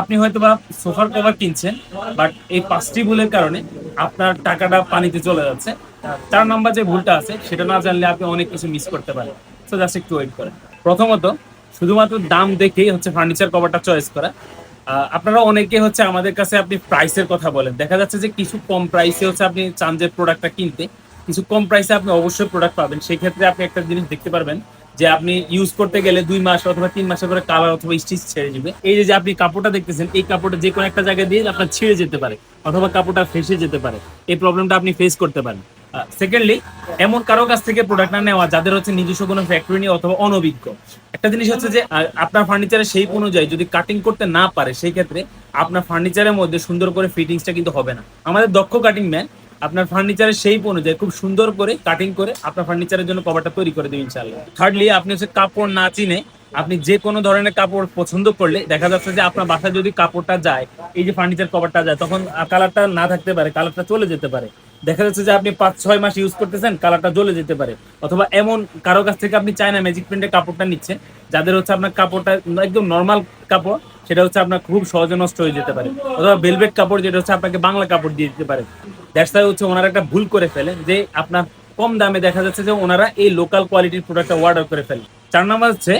আপনি হয়তো বা সোফার কভার কিনছেন বাট এই পাঁচটি ভুলের কারণে আপনার টাকাটা পানিতে চলে যাচ্ছে। চার নাম্বার যে ভুলটা আছে, সেটা না জানলে আপনি অনেক কিছু মিস করতে পারেন। তো জাস্ট একটু ওয়েট করেন। প্রথমত, শুধুমাত্র দাম দেখেই হচ্ছে ফার্নিচার কভারটা চয়েস করা। আপনারা অনেকে হচ্ছে আমাদের কাছে আপনি প্রাইসের কথা বলেন। দেখা যাচ্ছে যে কিছু কম প্রাইসে হচ্ছে আপনি চান যে প্রোডাক্টটা কিনতে। কিছু কম প্রাইসে আপনি অবশ্যই প্রোডাক্ট পাবেন। সেই ক্ষেত্রে আপনি একটা জিনিস দেখতে পারবেন যে আপনি ইউজ করতে গেলে দুই মাস অথবা তিন মাসের পরে কালার অথবা স্টিচ ছেড়ে যাবে এই যে আপনি কাপড়টা দেখতেছেন, এই কাপড়টা যে কোনো একটা জায়গায় দিয়ে আপনার ছিঁড়ে যেতে পারে অথবা কাপড়টা ফেসে যেতে পারে। এই প্রবলেমটা আপনি ফেস করতে পারেন। সেকেন্ডলি এমন কারও কাছ থেকে প্রোডাক্ট না নেওয়া যাদের হচ্ছে নিজস্ব কোনো ফ্যাক্টরি নেই অথবা অনভিজ্ঞ। একটা জিনিস হচ্ছে যে আপনার ফার্নিচারের সেই অনুযায়ী যদি কাটিং করতে না পারে, সেই ক্ষেত্রে আপনার ফার্নিচারের মধ্যে সুন্দর করে ফিটিংসটা কিন্তু হবে না। আমাদের দক্ষ কাটিং ম্যান আপনার ফার্নিচারের সেই অনুযায়ী খুব সুন্দর করে কাটিং করে আপনার ফার্নিচারের জন্য কভারটা তৈরি করে দেবেন ইনশাল্লাহ থার্ডলি আপনি হচ্ছে কাপড় না চিনে আপনি যে কোনো ধরনের কাপড় পছন্দ করলে দেখা যাচ্ছে যে আপনার বাসায় যদি কাপড়টা যায়, এই যে ফার্নিচার কভারটা যায়, তখন কালারটা না থাকতে পারে কালারটা চলে যেতে পারে। দেখা যাচ্ছে যে আপনি পাঁচ, ছয় মাস ইউজ করতেছেন কালারটা জ্বলে যেতে পারে। অথবা এমন কারও কাছ থেকে আপনি চায়না ম্যাজিক প্রিন্টের কাপড়টা নিচ্ছেন যাদের হচ্ছে আপনার কাপড়টা একদম নর্মাল কাপড়, সেটা হচ্ছে আপনার খুব সহজে নষ্ট হয়ে যেতে পারে। অথবা ভেলভেট কাপড়, যেটা হচ্ছে আপনাকে বাংলা কাপড় দিয়ে দিতে পারে। দ্যাটস হচ্ছে ওনারা একটা ভুল করে ফেলে, যে আপনার কম দামে দেখা যাচ্ছে যে ওনারা এই লোকাল কোয়ালিটির প্রোডাক্টটা অর্ডার করে ফেলে। চার নাম্বার হচ্ছে,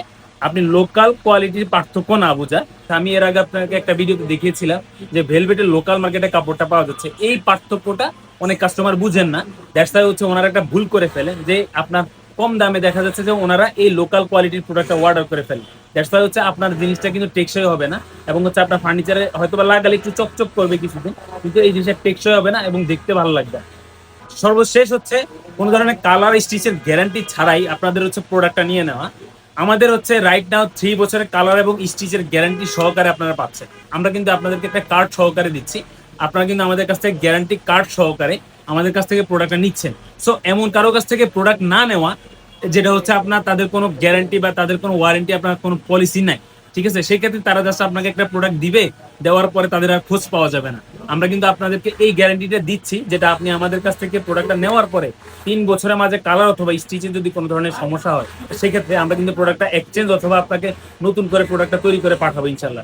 আপনি লোকাল কোয়ালিটির পার্থক্য না বোঝা আমি এর আগে আপনাকে একটা ভিডিওতে দেখিয়েছিলাম যে ভেলভেটের লোকাল মার্কেটে কাপড়টা পাওয়া যাচ্ছে। এই পার্থক্যটা অনেক কাস্টমার বুঝেন না। দ্যাটস হচ্ছে ওনারা একটা ভুল করে ফেলে যে আপনার কম দামে দেখা যাচ্ছে যে ওনারা এই লোকাল কোয়ালিটির প্রোডাক্টটা অর্ডার করে ফেলে। দ্যাটস হচ্ছে আপনার জিনিসটা কিন্তু টেকসই হবে না এবং হচ্ছে আপনার ফার্নিচারে হয়তো বা লাগালে একটু চকচক করবে কিছুদিন, কিন্তু এই জিনিসটা টেকসই হবে না এবং দেখতে ভালো লাগবে। সর্বশেষ হচ্ছে কোনো ধরনের কালার স্টিচের গ্যারান্টি ছাড়াই আপনাদের হচ্ছে প্রোডাক্টটা নিয়ে নেওয়া। আমাদের হচ্ছে রাইট নাও থ্রি বছরের কালার এবং স্টিচের গ্যারান্টি সহকারে আপনারা পাচ্ছেন। আমরা কিন্তু আপনাদেরকে একটা কার্ড সহকারে দিচ্ছি। আপনারা কিন্তু আমাদের কাছ থেকে গ্যারান্টি কার্ড সহকারে আমাদের কাছ থেকে প্রোডাক্টটা নিচ্ছেন। সো এমন কারও কাছ থেকে প্রোডাক্ট না নেওয়া, যেটা হচ্ছে আপনার তাদের কোনো গ্যারান্টি বা তাদের কোনো ওয়ারেন্টি আপনার কোনো পলিসি নাই। ঠিক আছে? সেই ক্ষেত্রে তারা জাস্ট আপনাকে একটা প্রোডাক্ট দিবে, দেওয়ার পরে তাদের আর খোঁজ পাওয়া যাবে না। আমরা কিন্তু আপনাদেরকে এই গ্যারান্টিটা দিচ্ছি, যেটা আপনি আমাদের কাছ থেকে প্রোডাক্টটা নেওয়ার পরে তিন বছরের মাঝে কালার অথবা স্টিচে যদি কোনো ধরনের সমস্যা হয়, সেক্ষেত্রে আমরা কিন্তু প্রোডাক্টটা এক্সচেঞ্জ অথবা আপনাকে নতুন করে প্রোডাক্টটা তৈরি করে পাঠাবো ইনশাল্লাহ